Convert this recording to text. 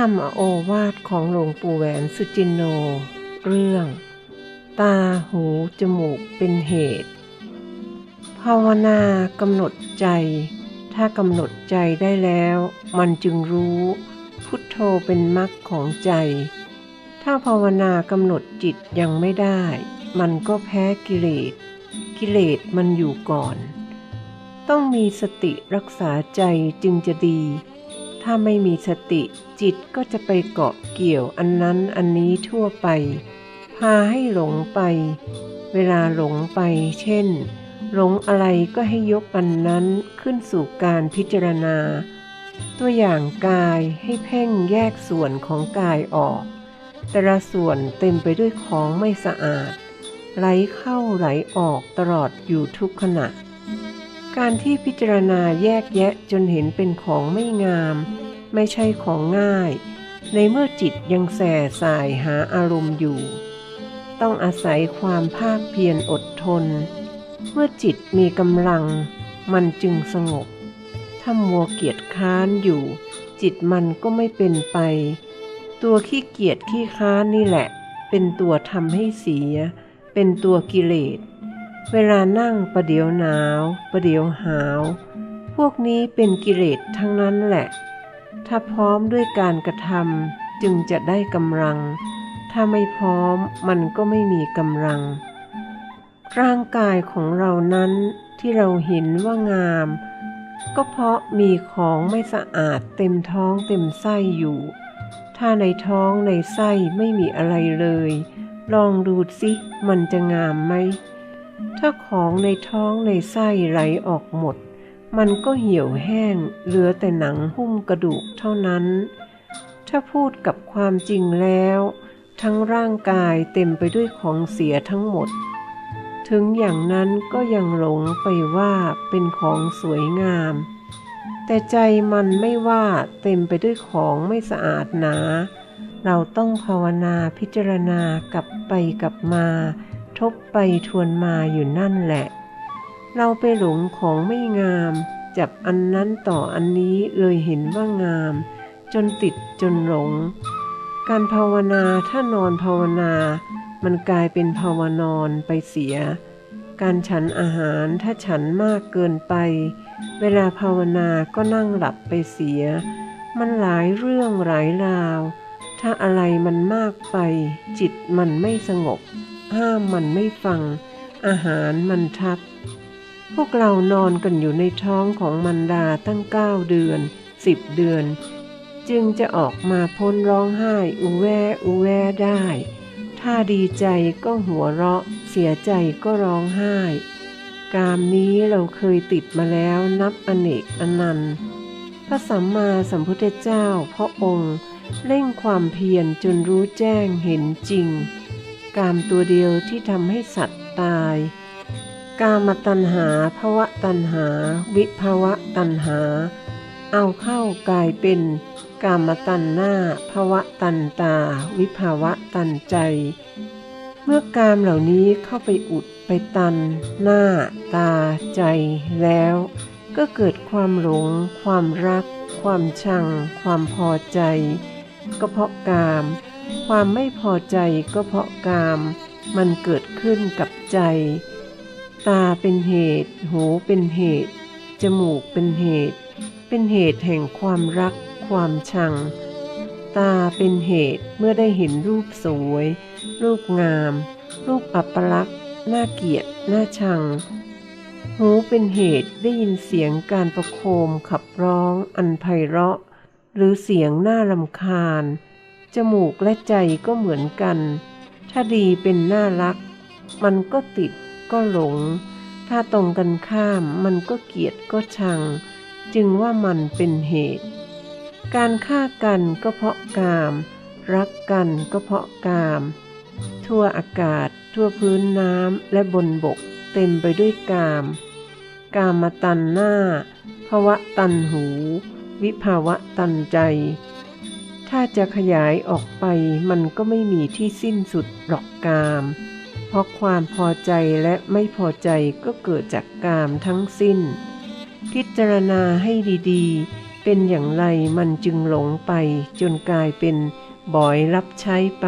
รรมโอวาทของหลวงปู่แหวนสุจินโน เรื่อง ตาหูจมูกเป็นเหตุ ภาวนากำหนดใจ ถ้ากำหนดใจได้แล้ว มันจึงรู้ พุทโธเป็นมรรคของใจ ถ้าภาวนากำหนดจิตยังไม่ได้ มันก็แพ้กิเลส กิเลสมันอยู่ก่อน ต้องมีสติรักษาใจจึงจะดี ถ้าไม่มีสติจิตก็จะไปเกาะเกี่ยวอันนั้นอันนี้ทั่วไป พาให้หลงไป เวลาหลงไปเช่น หลงอะไรก็ให้ยกอันนั้นขึ้นสู่การพิจารณา ตัวอย่างกายให้เพ่งแยกส่วนของกายออก แต่ละส่วนเต็มไปด้วยของไม่สะอาด ไหลเข้าไหลออกตลอดอยู่ทุกขณะ การที่พิจารณาแยกแยะจนเห็นเป็นของไม่งาม ไม่ใช่ของง่าย ในเมื่อจิตยังแส่สายหาอารมณ์อยู่ ต้องอาศัยความภาคเพียรอดทน เมื่อจิตมีกำลัง มันจึงสงบ ถ้ามัวเกียจค้านอยู่ จิตมันก็ไม่เป็นไป ตัวขี้เกียจขี้ค้านนี่แหละ เป็นตัวทำให้เสีย เป็นตัวกิเลส เวลานั่งประเดี๋ยวหนาวประเดี๋ยวหาว พวกนี้เป็นกิเลสทั้งนั้นแหละ ถ้าพร้อมด้วยการกระทำจึงจะได้กำลัง ถ้าไม่พร้อมมันก็ไม่มีกำลัง ร่างกายของเรานั้นที่เราเห็นว่างาม ก็เพราะมีของไม่สะอาดเต็มท้องเต็มไส้อยู่ ถ้าในท้องในไส้ไม่มีอะไรเลย ลองดูสิมันจะงามไหม ถ้าของในท้องในไส้ไหลออกหมด มันก็เหี่ยวแห้ง เหลือแต่หนังหุ้มกระดูกเท่านั้น ถ้าพูดกับความจริงแล้ว ทั้งร่างกายเต็มไปด้วยของเสียทั้งหมด ถึงอย่างนั้นก็ยังหลงไปว่าเป็นของสวยงาม แต่ใจมันไม่ว่าเต็มไปด้วยของไม่สะอาดหนา เราต้องภาวนาพิจารณากลับไปกลับมา ทบไปทวนมาอยู่นั่นแหละ เราไปหลงของไม่งาม จับอันนั้นต่ออันนี้เลยเห็นว่างาม จนติดจนหลง การภาวนาถ้านอนภาวนา มันกลายเป็นภาวนอนไปเสีย การฉันอาหารถ้าฉันมากเกินไป เวลาภาวนาก็นั่งหลับไปเสีย มันหลายเรื่องหลายราวถ้าอะไรมันมากไป จิตมันไม่สงบ ห้ามมันไม่ฟัง อาหารมันทับ พวกเรานอนกันอยู่ในท้องของมันดาตั้งเก้าเดือนสิบเดือน จึงจะออกมาพ้นร้องไห้อุแวอุแวได้ ถ้าดีใจก็หัวเราะ เสียใจก็ร้องไห้ กามนี้เราเคยติดมาแล้วนับอเนกอนันต์พระสัมมาสัมพุทธเจ้าพระองค์เร่งความเพียรจนรู้แจ้งเห็นจริง กามตัวเดียวที่ทำให้สัตว์ตาย กามตัณหาภวะตัณหา วิภาวะตัณหา เอาเข้ากลายเป็น กามตัณหน้าภวะตัณตา วิภาวะตัณใจ เมื่อกามเหล่านี้เข้าไปอุดไปตัน หน้า ตา ใจ แล้ว ก็เกิดความหลง ความรัก ความชัง ความพอใจ ก็เพราะกาม ความไม่พอใจก็เพราะกาม มันเกิดขึ้นกับใจ ตาเป็นเหตุ หูเป็นเหตุ จมูกเป็นเหตุ เป็นเหตุแห่งความรัก ความชัง ตาเป็นเหตุเมื่อได้เห็นรูปสวย รูปงาม รูปอัปลักษณ์น่าเกลียดน่าชัง หูเป็นเหตุได้ยินเสียงการประโคมขับร้องอันไพเราะ หรือเสียงน่ารำคาญ จมูกและใจก็เหมือนกัน ถ้าดีเป็นน่ารัก มันก็ติดก็หลง ถ้าตรงกันข้ามมันก็เกลียดก็ชัง จึงว่ามันเป็นเหตุ การฆ่ากันก็เพราะกาม รักกันก็เพราะกาม ทั่วอากาศ ทั่วพื้นน้ำและบนบกเต็มไปด้วยกาม กามมาตันหน้าภวะตันหู วิภาวะตันใจ ถ้าจะขยายออกไปมันก็ไม่มีที่สิ้นสุดหรอกกาม เพราะความพอใจและไม่พอใจก็เกิดจากกามทั้งสิ้น พิจารณาให้ดีๆ เป็นอย่างไรมันจึงหลงไปจนกลายเป็นบอยรับใช้ไป